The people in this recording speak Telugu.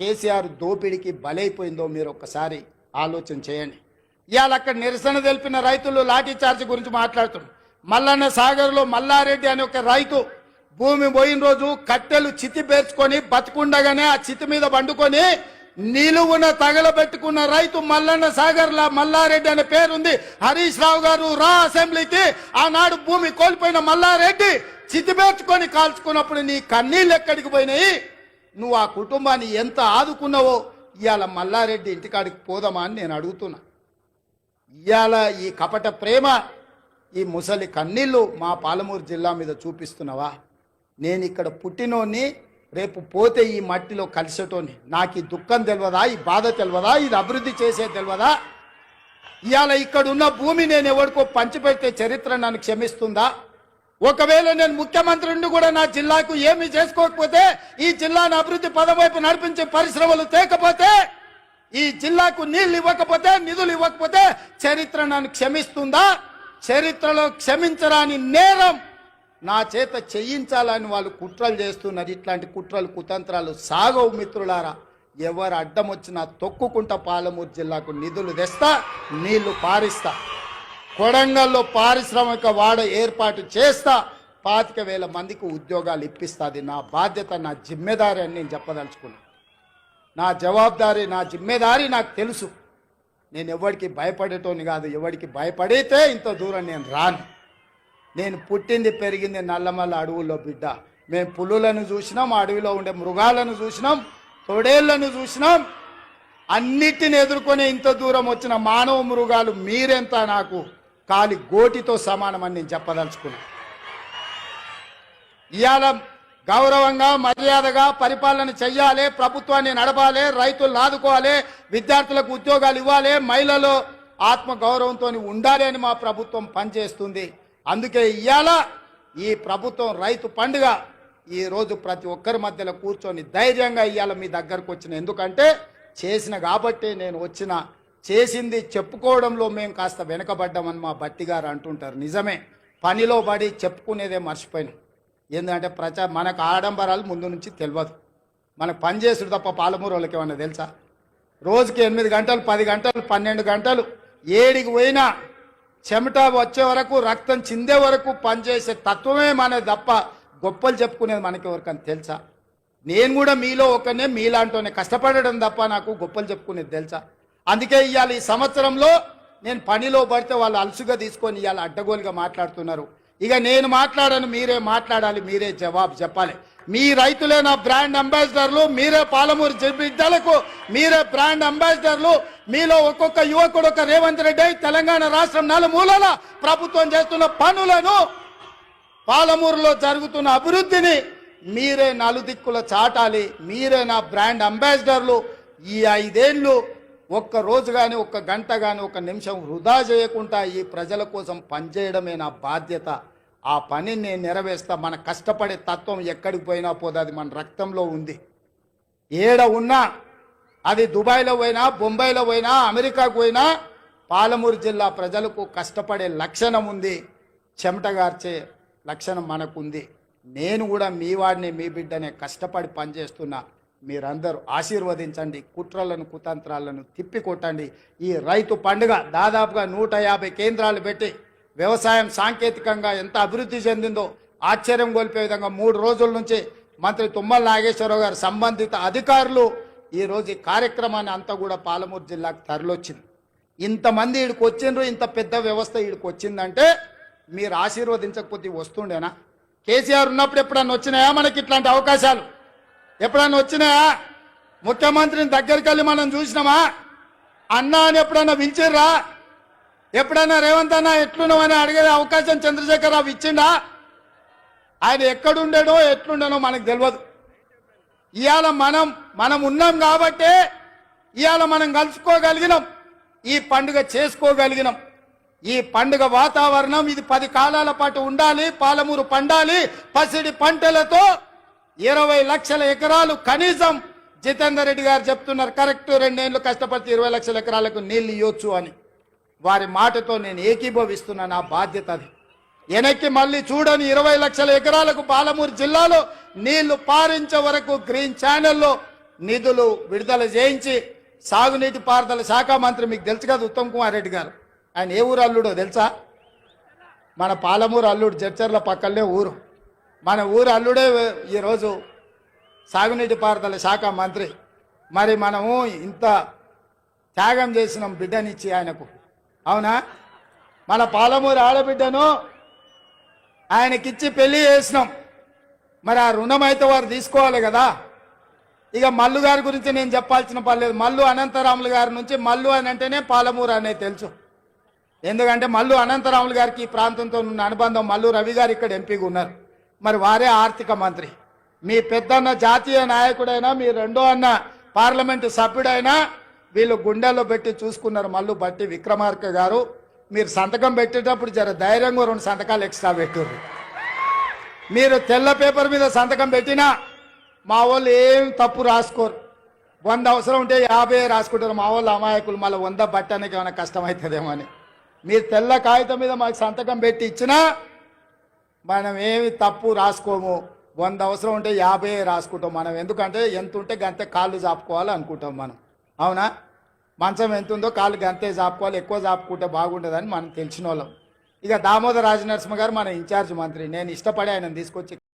కేసీఆర్ దోపిడికి బలైపోయిందో మీరు ఒక్కసారి ఆలోచన చేయండి. ఇవాళ అక్కడ నిరసన తెలిపిన రైతులు లాఠీ చార్జ్ గురించి మాట్లాడుతున్నారు. మల్లన్న సాగర్లో మల్లారెడ్డి అనే ఒక రైతు భూమి పోయిన రోజు కట్టెలు చితి పేర్చుకొని బతుకుండగానే ఆ చితి మీద పండుకొని నిలువున తగలబెట్టుకున్న రైతు మల్లన్న సాగర్ లా మల్లారెడ్డి అనే పేరుంది. హరీష్ రావు గారు రా అసెంబ్లీకి ఆనాడు భూమి కోల్పోయిన మల్లారెడ్డి చితి పేర్చుకొని కాల్చుకున్నప్పుడు నీ కన్నీళ్ళు ఎక్కడికి పోయినాయి? నువ్వు ఆ కుటుంబాన్ని ఎంత ఆదుకున్నావో ఇవాళ మల్లారెడ్డి ఇంటికాడికి పోదామా అని నేను అడుగుతున్నా. ఇవాళ ఈ కపట ప్రేమ ఈ ముసలి కన్నీళ్ళు మా పాలమూరు జిల్లా మీద చూపిస్తున్నావా? నేను ఇక్కడ పుట్టినోని రేపు పోతే ఈ మట్టిలో కలిసేటోని నాకు ఈ దుఃఖం తెలియదా ఈ బాధ తెలియదా ఇది అభివృద్ధి చేసే తెలియదా ఇవాళ ఇక్కడున్న భూమి నేను ఎవరికో పంచిపెడితే చరిత్ర నన్ను క్షమిస్తుందా? ఒకవేళ నేను ముఖ్యమంత్రిని కూడా నా జిల్లాకు ఏమి చేసుకోకపోతే ఈ జిల్లాను అభివృద్ధి పదవైపు నడిపించే పరిశ్రమలు తేకపోతే ఈ జిల్లాకు నీళ్ళు ఇవ్వకపోతే నిధులు ఇవ్వకపోతే చరిత్ర నన్ను క్షమిస్తుందా? చరిత్రలో క్షమించరాని నేరం నా చేత చేయించాలని వాళ్ళు కుట్రలు చేస్తున్నారు. ఇట్లాంటి కుట్రలు కుతంత్రాలు సాగవు మిత్రులారా. ఎవరు అడ్డం వచ్చినా తొక్కుకుంటా పాలమూరు జిల్లాకు నిధులు తెస్తా నీళ్ళు పారిస్తా. కొడంగల్లో పారిశ్రామిక వాడ ఏర్పాటు చేస్తా పాతిక వేల మందికి ఉద్యోగాలు ఇప్పిస్తుంది నా బాధ్యత నా జిమ్మెదారి అని నేను చెప్పదలుచుకున్నా. నా జవాబారి నా జిమ్మెదారి నాకు తెలుసు. నేను ఎవరికి భయపడేటోని కాదు ఎవరికి భయపడితే ఇంత దూరం నేను రాను. నేను పుట్టింది పెరిగింది నల్లమల్ల అడవుల్లో బిడ్డ. మేము పులులను చూసినాం అడవిలో ఉండే మృగాలను చూసినాం తొడేళ్ళను చూసినాం. అన్నిటిని ఎదుర్కొనే ఇంత దూరం వచ్చిన మానవ మృగాలు మీరెంత నాకు? కాలి గోటితో సమానమని నేను చెప్పదలుచుకున్నాను ఇవాళ గౌరవంగా మర్యాదగా పరిపాలన చెయ్యాలి ప్రభుత్వాన్ని నడపాలి రైతులు ఆదుకోవాలి విద్యార్థులకు ఉద్యోగాలు ఇవ్వాలి మహిళలు ఆత్మగౌరవంతో ఉండాలి అని మా ప్రభుత్వం పనిచేస్తుంది. అందుకే ఇవాళ ఈ ప్రభుత్వం రైతు పండుగ ఈరోజు ప్రతి ఒక్కరి మధ్యలో కూర్చొని ధైర్యంగా ఇవాళ మీ దగ్గరకు వచ్చిన. ఎందుకంటే చేసిన కాబట్టి నేను వచ్చిన చేసింది చెప్పుకోవడంలో మేము కాస్త వెనకబడ్డామని మా బట్టి గారు అంటుంటారు. నిజమే పనిలో పడి చెప్పుకునేదే మర్చిపోయినాం. ఎందుకంటే ప్రచా మనకు ఆడంబరాలు ముందు నుంచి తెలియదు మనకు పని చేసుడు తప్ప పాలమూరు వాళ్ళకి ఏమన్నా తెలుసా? రోజుకి ఎనిమిది గంటలు పది గంటలు పన్నెండు గంటలు ఏడికి పోయినా చెమట వచ్చే వరకు రక్తం చిందే వరకు పనిచేసే తత్వమే మనది తప్ప గొప్పలు చెప్పుకునేది మనకి ఎవరికని తెలుసా? నేను కూడా మీలో ఒకనే మీలాంటోనే కష్టపడడం తప్ప నాకు గొప్పలు చెప్పుకునేది తెలుసా? అందుకే ఇవాళ ఈ సంవత్సరంలో నేను పనిలో పడితే వాళ్ళు అలసుగా తీసుకొని ఇవాళ అడ్డగోలుగా మాట్లాడుతున్నారు. ఇక నేను మాట్లాడను మీరే మాట్లాడాలి మీరే జవాబు చెప్పాలి. మీ రైతులే నా బ్రాండ్ అంబాసిడర్లు మీరే పాలమూరు జి- బిడ్డలకు మీరే బ్రాండ్ అంబాసిడర్లు మీలో ఒక్కొక్క యువకుడు ఒక రేవంత్ రెడ్డి తెలంగాణ రాష్ట్రం నలుమూలల ప్రభుత్వం చేస్తున్న పనులను పాలమూరులో జరుగుతున్న అభివృద్ధిని మీరే నలుదిక్కుల చాటాలి మీరే నా బ్రాండ్ అంబాసిడర్లు. ఈ ఐదేళ్ళు ఒక్క రోజు కానీ ఒక్క గంట కానీ ఒక నిమిషం వృధా చేయకుండా ఈ ప్రజల కోసం పనిచేయడమే నా బాధ్యత. ఆ పనిని నేను నెరవేస్తా మన కష్టపడే తత్వం ఎక్కడికి పోయినా పోదు. అది మన రక్తంలో ఉంది. ఏడ ఉన్నా అది దుబాయ్లో పోయినా బొంబాయిలో పోయినా అమెరికాకు పోయినా పాలమూరు జిల్లా ప్రజలకు కష్టపడే లక్షణం ఉంది. చెమటగార్చే లక్షణం మనకుంది. నేను కూడా మీ వాడిని మీ బిడ్డనే కష్టపడి పనిచేస్తున్నా. మీరందరూ ఆశీర్వదించండి కుట్రలను కుతంత్రాలను తిప్పికొట్టండి. ఈ రైతు పండుగ దాదాపుగా నూట యాభై కేంద్రాలు పెట్టి వ్యవసాయం సాంకేతికంగా ఎంత అభివృద్ధి చెందిందో ఆశ్చర్యం కోల్పే విధంగా మూడు రోజుల నుంచి మంత్రి తుమ్మల నాగేశ్వరరావు గారు సంబంధిత అధికారులు ఈరోజు ఈ కార్యక్రమాన్ని అంతా కూడా పాలమూరు జిల్లాకు తరలొచ్చింది ఇంతమంది వీడికి వచ్చిండ్రు ఇంత పెద్ద వ్యవస్థ ఈడికి వచ్చిందంటే మీరు ఆశీర్వదించకపోతే వస్తుండేనా? కేసీఆర్ ఉన్నప్పుడు ఎప్పుడన్నా వచ్చినాయా మనకి ఇట్లాంటి అవకాశాలు? ఎప్పుడన్నా వచ్చినాయా? ముఖ్యమంత్రిని దగ్గరికి వెళ్ళి మనం చూసినామా? అన్నా అని ఎప్పుడన్నా పిలిచిర్రా? ఎప్పుడన్నా రేవంత్ అన్న ఎట్లున్నామని అడిగే అవకాశం చంద్రశేఖర్ రావు ఇచ్చిండా? ఆయన ఎక్కడుండేనో ఎట్లుండేనో మనకు తెలియదు. ఇవాళ మనం మనం ఉన్నాం కాబట్టే ఇవాళ మనం కలుసుకోగలిగినాం. ఈ పండుగ చేసుకోగలిగినాం. ఈ పండుగ వాతావరణం ఇది పది కాలాల పాటు ఉండాలి పాలమూరు పండాలి పసిడి పంటలతో ఇరవై లక్షల ఎకరాలు కనీసం జితేందర్ రెడ్డి గారు చెప్తున్నారు. కరెక్ట్ రెండేళ్ళు కష్టపడితే ఇరవై లక్షల ఎకరాలకు నీళ్ళు ఇవ్వచ్చు అని. వారి మాటతో నేను ఏకీభవిస్తున్నా నా బాధ్యత అది. వెనక్కి మళ్ళీ చూడని ఇరవై లక్షల ఎకరాలకు పాలమూరు జిల్లాలో నీళ్ళు పారించే వరకు గ్రీన్ ఛానల్లో నిధులు విడుదల చేయించి సాగునీటి పారుదల శాఖ మంత్రి మీకు తెలుసు కదా ఉత్తమ్ కుమార్ రెడ్డి గారు. ఆయన ఏ ఊరు అల్లుడో తెలుసా? మన పాలమూరు అల్లుడు జడ్చర్ల పక్కనే ఊరు. మన ఊరు అల్లుడే ఈరోజు సాగునీటి పారుదల శాఖ మంత్రి. మరి మనము ఇంత త్యాగం చేసినాం బిడ్డనిచ్చి ఆయనకు. అవునా? మన పాలమూరు ఆడబిడ్డను ఆయనకిచ్చి పెళ్ళి చేసినాం. మరి ఆ రుణం అయితే వారు తీసుకోవాలి కదా. ఇక మల్లు గారి గురించి నేను చెప్పాల్సిన పర్లేదు మల్లు అనంతరాములు గారి నుంచి మల్లు అని అంటేనే పాలమూరు అనేది తెలుసు. ఎందుకంటే మల్లు అనంతరాములు గారికి ఈ ప్రాంతంతో ఉన్న అనుబంధం మల్లు రవి గారు ఇక్కడ ఎంపీగా ఉన్నారు. మరి వారే ఆర్థిక మంత్రి. మీ పెద్దన్న జాతీయ నాయకుడైనా మీ రెండో అన్న పార్లమెంటు సభ్యుడైనా వీళ్ళు గుండెల్లో పెట్టి చూసుకున్నారు మల్లు బట్టి విక్రమార్క గారు. మీరు సంతకం పెట్టేటప్పుడు జర ధైర్యంగా రెండు సంతకాలు ఎక్స్ట్రా పెట్టారు మీరు తెల్ల పేపర్ మీద సంతకం పెట్టినా మా వాళ్ళు ఏం తప్పు రాసుకోరు. వంద అవసరం ఉంటే యాభై రాసుకుంటారు. మా వాళ్ళు అమాయకులు. మళ్ళీ వంద పట్టడానికి ఏమైనా కష్టమవుతుందేమో అని. మీరు తెల్ల కాగితం మీద మాకు సంతకం పెట్టి ఇచ్చినా మనం ఏమి తప్పు రాసుకోము. వంద అవసరం ఉంటే యాభై రాసుకుంటాం మనం. ఎందుకంటే ఎంత ఉంటే గంతే కాళ్ళు చాపుకోవాలి అనుకుంటాం మనం. అవునా? మంచం ఎంత ఉందో కాళ్ళు గంతే చాపుకోవాలి ఎక్కువ చాపుకుంటే బాగుంటుందని మనం తెలిసిన వాళ్ళం ఇక దామోదర రాజనరసింహ గారు మన ఇన్ఛార్జ్ మంత్రి. నేను ఇష్టపడి ఆయన తీసుకొచ్చి